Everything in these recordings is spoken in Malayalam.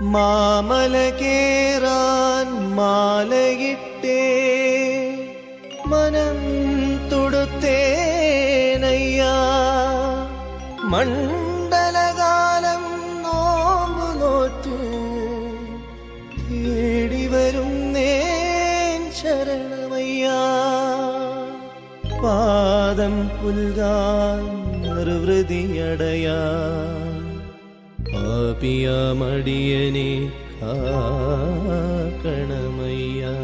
മാമല കേറാൻ മാലയിട്ടേ. മനം തൊടുത്തേനയ്യാ മണ്ഡലകാലം നോമ്പു നോറ്റു. തേടി വരും നേൻ ശരണമയ്യാ. പാദം പുൽകാൻ നിർവൃതിയടയാ. பாபியா மடியனே காக்கணமையா?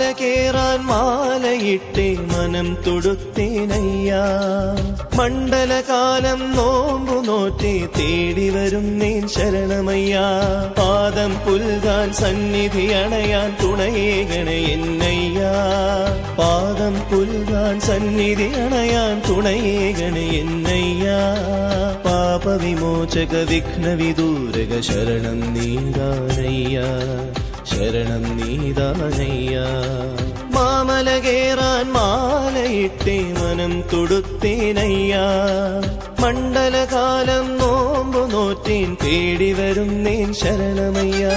കേറാൻ മാലയിട്ടേ മനം തൊടുത്തേനയ്യാ. മണ്ഡലകാലം നോമ്പു നോറ്റേ തേടി വരുന്നേൻ നീൻ ശരണമയ്യാ. പാദം പുൽകാൻ സന്നിധി അണയാൻ തുണയേകണ എന്നയ്യാ. പാദം പുൽകാൻ സന്നിധി അണയാൻ തുണയേകണ എന്നയ്യാ. പാപവിമോചക വിഘ്ന വിദൂരക ശരണം നീതാനയ്യാ ശരണം നീതാനയ്യ. മാമല കേറാൻ മാലയിട്ടേ മനം തൊടുത്തേനയ്യ. മണ്ഡലകാലം നോമ്പു നോറ്റേൻ തേടി വരുന്നേൻ നേൻ ശരണമയ്യ.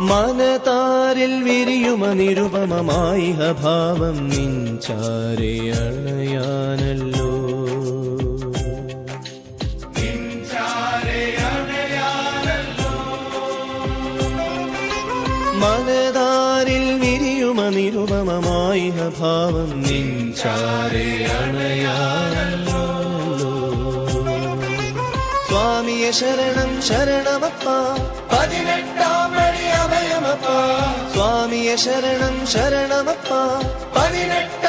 മനതാരിൽ വിരിയുമ നിരുപമമായി ഭാവം നിഞ്ചാരെ അണയാനല്ലോ. മനതാരിൽ വിരിയുമ നിരുപമമായി ഭാവം നിഞ്ചാരെ അണയാനല്ലോ. സ്വാമിയെ ശരണം ശരണമപ്പ പതിനെട്ടാം വഴി അഭയമപ്പ സ്വാമിയെ ശരണം ശരണമപ്പ പതിനെട്ടാം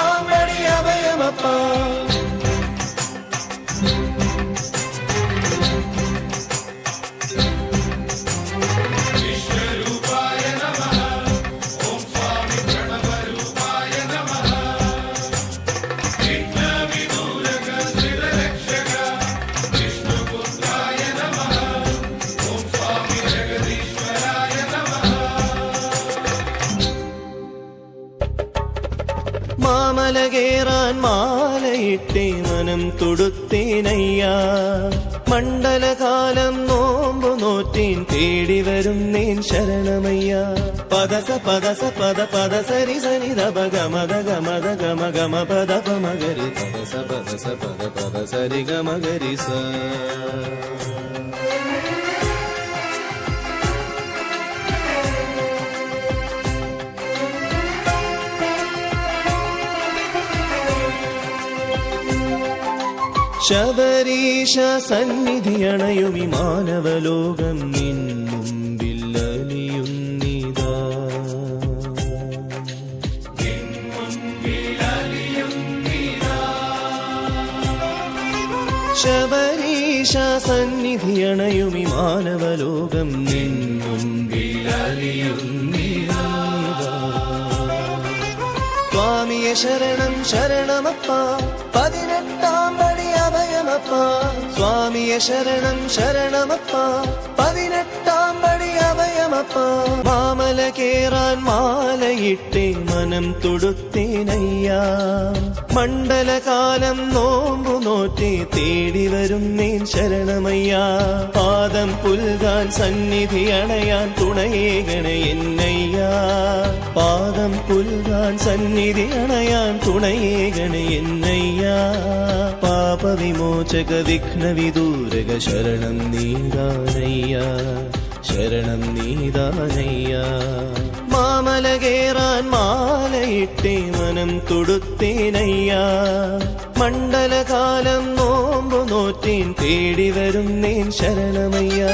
മാമല കേറാൻ മാലയിട്ടേ മനം തൊടുത്തേനയ്യാ. മണ്ഡലകാലം നോമ്പു നോറ്റേൻ തേടി വരും നേൻ ശരണമയ്യ. പദസ പദസ പദ പദ സരി സനി ദപ ഗമത ഗമദ ഗമ ഗമ പദ പമഗരി പദസ പദസ പദ പദ സരി ഗമഗരി സ. ശബരീശ സന്നിധി അണയുമി മാനവലോകം നിൻ മുമ്പിൽ അലിയുന്നിതാ. ശബരീശ മാനവലോകം നിൻ മുമ്പിൽ സ്വാമിയെ ശരണം ശരണമപ്പ പതിനെട്ടാം അഭയമപ്പ സ്വാമിയെ ശരണം ശരണമപ്പ. പതിനെട്ടാം പടി മാമല കേറാൻ മാലയിട്ടേ മനം തൊടുത്തേനയ്യാ. മണ്ഡലകാലം നോമ്പു നോറ്റേ തേടി വരുന്നേൻ ശരണമയ്യ. പാദം പുൽകാൻ സന്നിധി അണയാൻ തുണയേകണ സന്നിധി അണയാൻ തുണയേകണേ എന്നയ്യാ. പാപവിമോചക വിഘ്ന വിദൂരക ശരണം നീതാനയ്യ. ശരണം നീതാനയ്യ. മാമലകേറാൻ മാലയിട്ടേ മനം തൊടുത്തേനയ്യ. മണ്ഡലകാലം നോമ്പു നോറ്റീൻ തേടി വരുന്നേൻ ശരണമയ്യ.